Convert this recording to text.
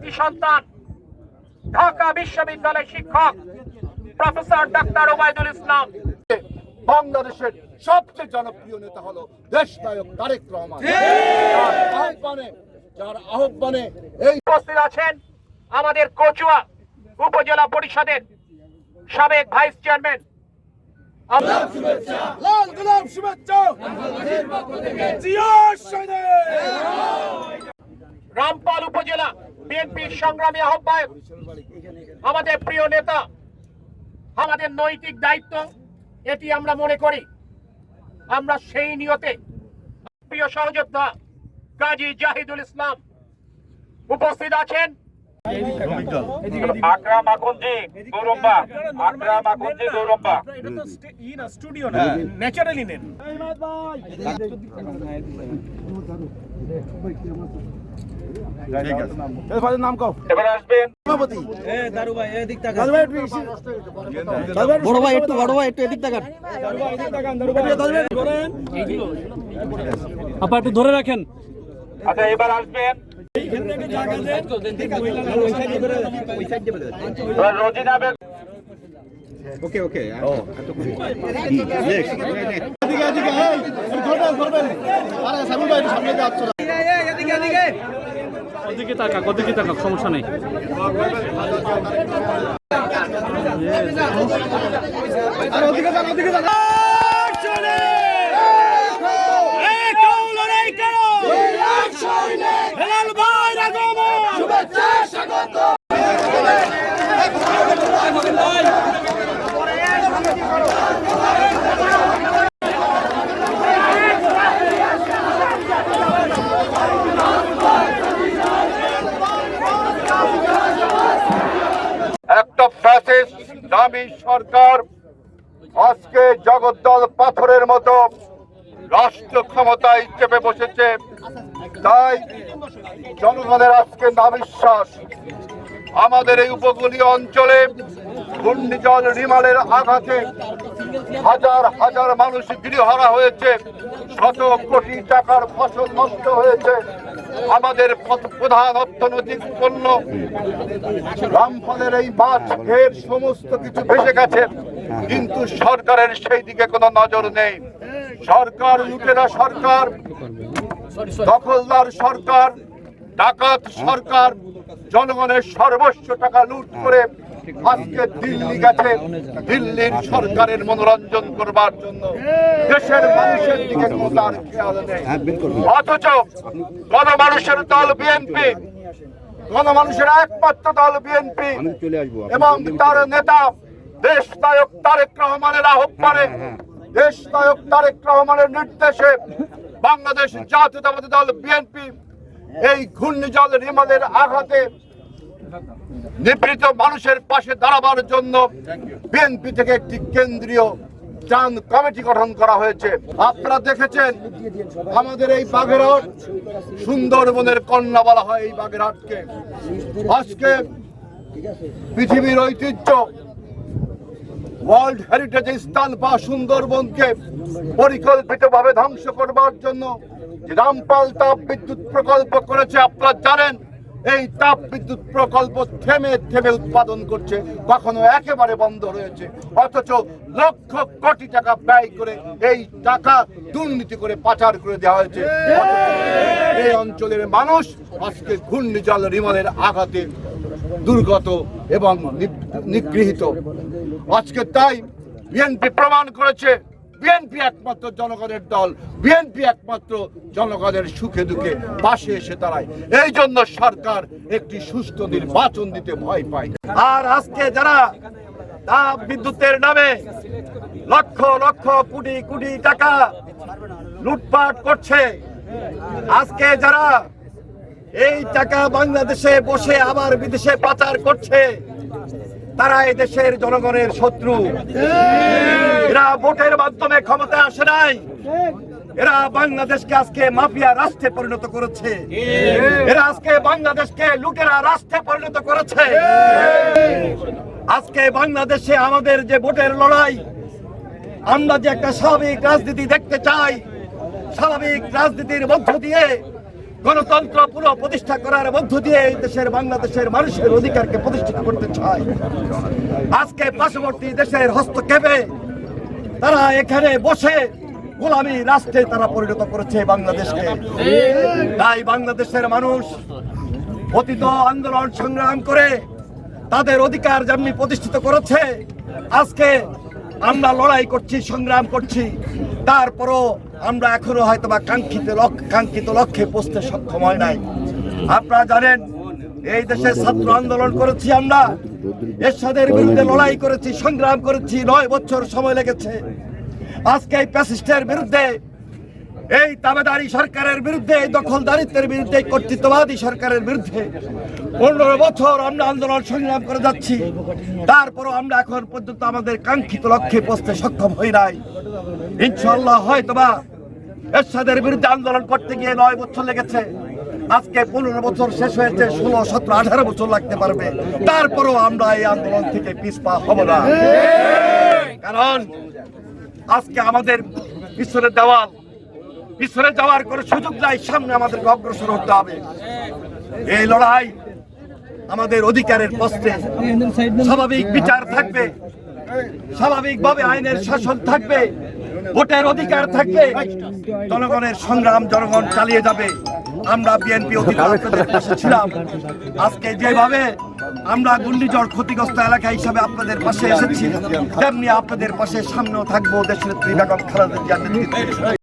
কৃতি সন্তান। ঢাকা বিশ্ববিদ্যালয়ের শিক্ষক প্রফেসর ডাক্তার ওবায়দুল ইসলাম। বাংলাদেশের সবচেয়ে জনপ্রিয় নেতা হলো দেশ নায়ক তারেক রহমান। যার আহ্বানে যার আহ্বানে এই উপস্থিত আছেন আমাদের কচুয়া উপজেলা পরিষদের সাবেক ভাইস চেয়ারম্যান। লাল গোলাপ শুভেচ্ছা। রামপাল উপজেলা বিএনপির সংগ্রামী আহ্বায়ক আমাদের প্রিয় নেতা আমাদের নৈতিক দায়িত্ব এটি আমরা মনে করি। আমরা সেই নিয়তে প্রিয় সহযোদ্ধা কাজী জাহিদুল ইসলাম উপস্থিত আছেন। আকরাম আকুঞ্জি গৌরম্বা আকরাম আকুঞ্জি গৌরম্বা এটা তো ই না স্টুডিও না ন্যাচারালি নেন এবার আসবেন। বড় ভাই একটু বড় ভাই একটু এদিক তাকান। আপা একটু ধরে রাখেন। আচ্ছা এবার আসবেন। এবার রোজিনা বেগম ওদিকে তাকাক ওদিকে তাকাক সমস্যা নেই। একটা দামি সরকার, আজকে জগদ্দল পাথরের মতো রাষ্ট্র ক্ষমতায় চেপে বসেছে। তাই জনগণের আজকে নাবিশ্বাস। আমাদের এই উপকূলীয় অঞ্চলে ঘূর্ণিঝড় রিমালের আঘাতে হাজার হাজার মানুষ গৃহহারা হয়েছে। শত কোটি টাকার ফসল নষ্ট হয়েছে। আমাদের প্রধান অর্থনৈতিক পণ্য। রামফলের এই মাছ ফের সমস্ত কিছু ভেসে গেছে। কিন্তু সরকারের সেই দিকে কোনো নজর নেই। সরকার লুটেরা সরকার। দখলদার সরকার, ডাকাত সরকার, জনগণের সর্বস্ব টাকা লুট করে আজকে দিল্লি গেছে। দিল্লির সরকারের মনোরঞ্জন করবার জন্য। দেশের মানুষের দিকে কোনো তার অথচ গণমানুষের দল বিএনপি, গণমানুষের একমাত্র দল বিএনপি এবং তার নেতা দেশ নায়ক তারেক রহমানের আহ্বানে, দেশ নায়ক তারেক রহমানের নির্দেশে বাংলাদেশ জাতীয়তাবাদী দল বিএনপি এই ঘূর্ণিঝড় রিমালের আঘাতে নিপীড়িত মানুষের পাশে দাঁড়াবার জন্য বিএনপি থেকে একটি কেন্দ্রীয় ত্রাণ কমিটি গঠন করা হয়েছে। আপনারা দেখেছেন, আমাদের এই বাগেরহাট সুন্দরবনের কন্যা বলা হয় এই বাগেরহাটকে আজকে পৃথিবীর ঐতিহ্য, ওয়ার্ল্ড হেরিটেজ স্থান বা সুন্দরবনকে পরিকল্পিতভাবে ধ্বংস করবার জন্য রামপাল তাপ বিদ্যুৎ প্রকল্প করেছে, আপনারা জানেন এই তাপ বিদ্যুৎ প্রকল্প থেমে থেমে উৎপাদন করছে, কখনো একেবারে বন্ধ রয়েছে। অথচ লক্ষ কোটি টাকা ব্যয় করে এই টাকা দুর্নীতি করে পাচার করে দেওয়া হয়েছে। এই অঞ্চলের মানুষ আজকে ঘূর্ণিজল রিমালের আঘাতে দুর্গত এবং নিগৃহীত। আজকে তাই বিএনপি প্রমাণ করেছে বিএনপি একমাত্র জনগণের দল, বিএনপি একমাত্র জনগণের সুখে দুঃখে পাশে এসে দাঁড়ায়। এই জন্য সরকার একটি সুষ্ঠু নির্বাচন দিতে ভয় পায়। আর আজকে যারা তাপ বিদ্যুতের নামে লক্ষ লক্ষ কোটি কোটি টাকা লুটপাট করছে, আজকে যারা এই টাকা বাংলাদেশে বসে আবার বিদেশে পাচার করছে তারা এই দেশের জনগণের শত্রু। এরা ভোটের মাধ্যমে ক্ষমতায় আসে নাই। এরা বাংলাদেশকে আজকে মাফিয়া রাষ্ট্রে পরিণত করেছে। এরা আজকে বাংলাদেশকে লুটেরা রাষ্ট্রে পরিণত করেছে। আজকে বাংলাদেশে আমাদের যে ভোটের লড়াই, আমরা যে একটা স্বাভাবিক রাজনীতি দেখতে চাই, স্বাভাবিক রাজনীতির মধ্য দিয়ে গণতন্ত্র পুরো প্রতিষ্ঠা করার মধ্য দিয়ে এই দেশের বাংলাদেশের মানুষের অধিকারকে প্রতিষ্ঠিত করতে চায়। আজকে পার্শ্ববর্তী দেশের হস্তক্ষেপে তারা এখানে বসে গোলামী রাষ্ট্রে তারা পরিণত করেছে বাংলাদেশকে। তাই বাংলাদেশের মানুষ অতীত আন্দোলন সংগ্রাম করে তাদের অধিকার যেমনি প্রতিষ্ঠিত করেছে, আজকে আমরা লড়াই করছি, সংগ্রাম করছি। তারপরও আমরা এখনও হয়তো বা কাঙ্ক্ষিত লক্ষ্য কাঙ্ক্ষিত লক্ষ্যে পৌঁছতে সক্ষম হয় নাই। আপনারা জানেন, এই দেশে ছাত্র আন্দোলন করেছি আমরা। এরশাদের বিরুদ্ধে লড়াই করেছি, সংগ্রাম করেছি, নয় বছর সময় লেগেছে। আজকে এই প্যাসিস্টের বিরুদ্ধে এই তাবেদারি সরকারের বিরুদ্ধে, এই দখলদারিত্বের বিরুদ্ধে কর্তৃত্ববাদী সরকারের বিরুদ্ধে পনেরো বছর আমরা আন্দোলন সংগ্রাম করে যাচ্ছি। তারপরও আমরা এখন পর্যন্ত আমাদের কাঙ্ক্ষিত লক্ষ্যে পৌঁছতে সক্ষম হই নাই। ইনশাল্লাহ হয়তোবা এরশাদের বিরুদ্ধে আন্দোলন করতে গিয়ে নয় বছর লেগেছে। আজকে পনেরো বছর শেষ হয়েছে, ষোলো, সতেরো, আঠারো বছর লাগতে পারবে। তারপরও আমরা এই আন্দোলন থেকে পিছপা হব না। কারণ আজকে আমাদের পিছনের দেওয়াল পিছনে যাওয়ার কোনো সুযোগ নাই, সামনে আমাদেরকে অগ্রসর হতে হবে। এই লড়াই আমাদের অধিকারের প্রশ্নে স্বাভাবিক বিচার থাকবে, স্বাভাবিকভাবে আইনের শাসন থাকবে, ভোটের অধিকার থাকবে, জনগণের সংগ্রাম, জনগণ চালিয়ে যাবে। আমরা বিএনপি ছিলাম। আজকে যেভাবে আমরা ঘূর্ণিঝড় ক্ষতিগ্রস্ত এলাকা হিসাবে আপনাদের পাশে এসেছি, তেমনি আপনাদের পাশে সামনেও থাকব দেশের বেগম খালেদা